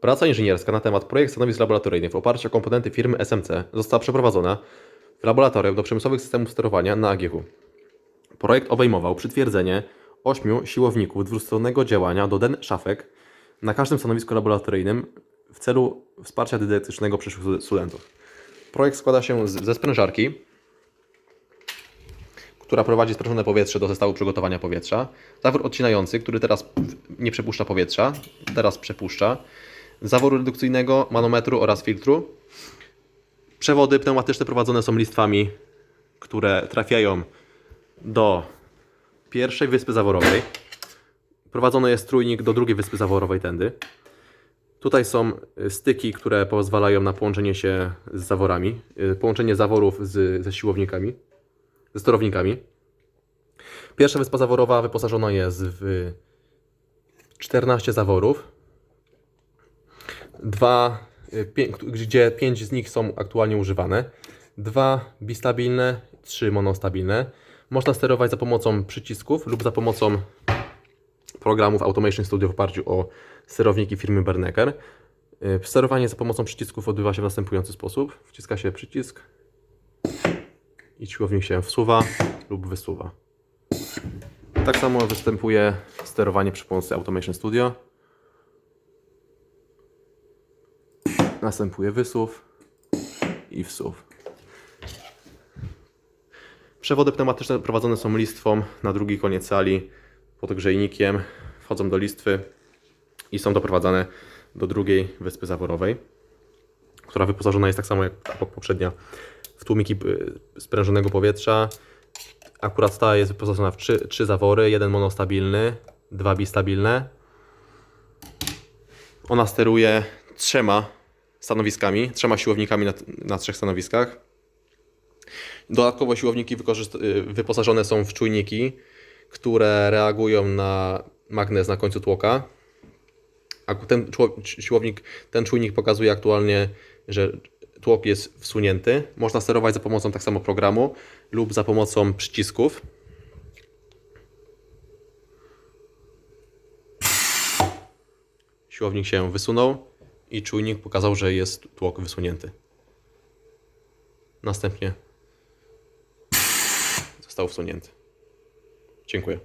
Praca inżynierska na temat projekt stanowisk laboratoryjnych w oparciu o komponenty firmy SMC została przeprowadzona w laboratorium do przemysłowych systemów sterowania na AGH. Projekt obejmował przytwierdzenie ośmiu siłowników dwustronnego działania do den szafek na każdym stanowisku laboratoryjnym w celu wsparcia dydaktycznego przyszłych studentów. Projekt składa się z- ze sprężarki, która prowadzi sprężone powietrze do zestawu przygotowania powietrza, zawór odcinający, który teraz nie przepuszcza powietrza, teraz przepuszcza, zaworu redukcyjnego, manometru oraz filtru. Przewody pneumatyczne prowadzone są listwami, które trafiają do pierwszej wyspy zaworowej. Prowadzony jest trójnik do drugiej wyspy zaworowej tędy. Tutaj są y, styki, które pozwalają na połączenie się z zaworami, y, połączenie zaworów z, ze siłownikami, ze sterownikami. Pierwsza wyspa zaworowa wyposażona jest w 14 zaworów, dwa, y, gdzie 5 z nich są aktualnie używane, dwa bistabilne, trzy monostabilne. Można sterować za pomocą przycisków lub za pomocą programów Automation Studio w oparciu o sterowniki firmy Bernecker. Y, Sterowanie za pomocą przycisków odbywa się w następujący sposób. Wciska się przycisk i siłownik się wsuwa lub wysuwa. Tak samo występuje sterowanie przy pomocy Automation Studio. Następuje wysuw i wsuw. Przewody pneumatyczne prowadzone są listwą na drugi koniec sali pod grzejnikiem. Wchodzą do listwy i są doprowadzane do drugiej wyspy zaworowej, która wyposażona jest tak samo jak ta poprzednia w tłumiki y, sprężonego powietrza. Akurat ta jest wyposażona w trzy, trzy zawory, jeden monostabilny, dwa bistabilne. Ona steruje trzema stanowiskami, trzema siłownikami na, na trzech stanowiskach. Dodatkowo siłowniki y, wyposażone są w czujniki, które reagują na magnes na końcu tłoka. A ten siłownik, ten czujnik pokazuje aktualnie, że tłok jest wsunięty. Można sterować za pomocą tak samo programu lub za pomocą przycisków. Siłownik się wysunął i czujnik pokazał, że jest tłok wysunięty. Następnie został wsunięty. Dziękuję.